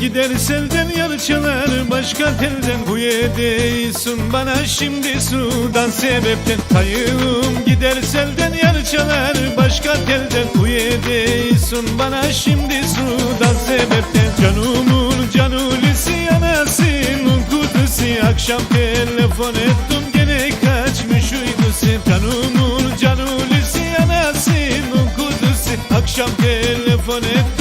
gider selden yarçalar Başka telden bu yedeysun bana şimdi sudan sebepten Kayığım gider selden yarçalar Başka telden bu yedeysun bana şimdi sudan sebepten Canımın canulisi anasının kutusu. Akşam telefon ettim gene kaçmış uykusu Canımın canulisi anasının kutusu. Akşam telefon ettim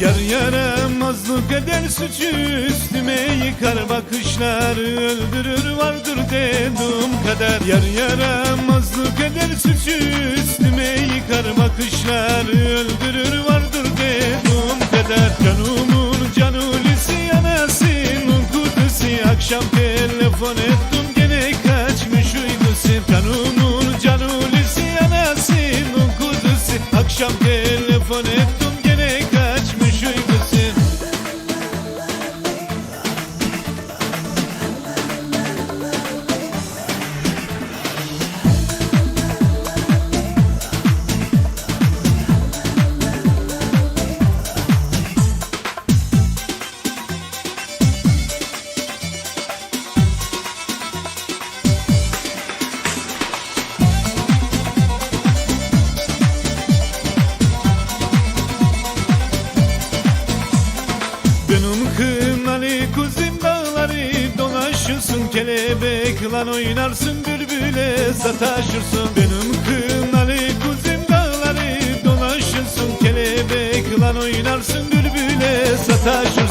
Yar yaramazlık eder suçu üstüme yıkar bakışlar öldürür vardır dediğim kadar Yar yaramazlık eder suçu üstüme yıkar bakışlar öldürür vardır dediğim kadar dolaşırsın Kelebekle oynarsın bülbüle. Sataşırsın Benim kınalı kuzim dağları. Dolaşırsın Kelebekle oynarsın bülbüle. Sataşırsın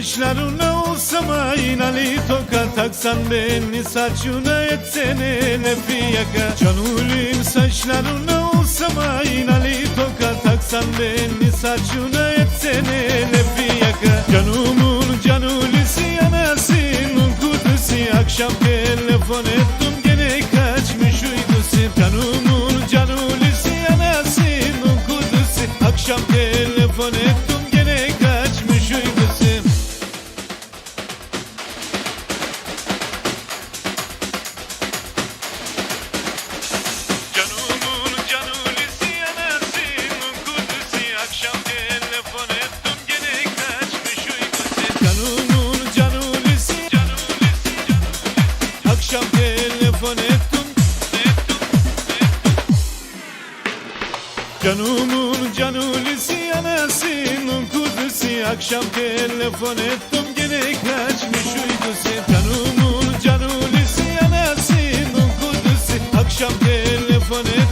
Saçlarına olsam aynalı toka Taksan beni saçına etsene nefi yaka. Canulim saçlarına olsam aynalı toka Taksan beni saçına etsene nefi yaka. Canımın canulisi anasının kutusu Akşam telefon ettim gene kaçmış uykusu. Canımın canulisi anasının kutusu Akşam telefon ettim Canımın canulisi anasının kuzusi Akşam telefon ettim gene kaçmış uykusi Canımın canulisi anasının kuzusi Akşam telefon ettim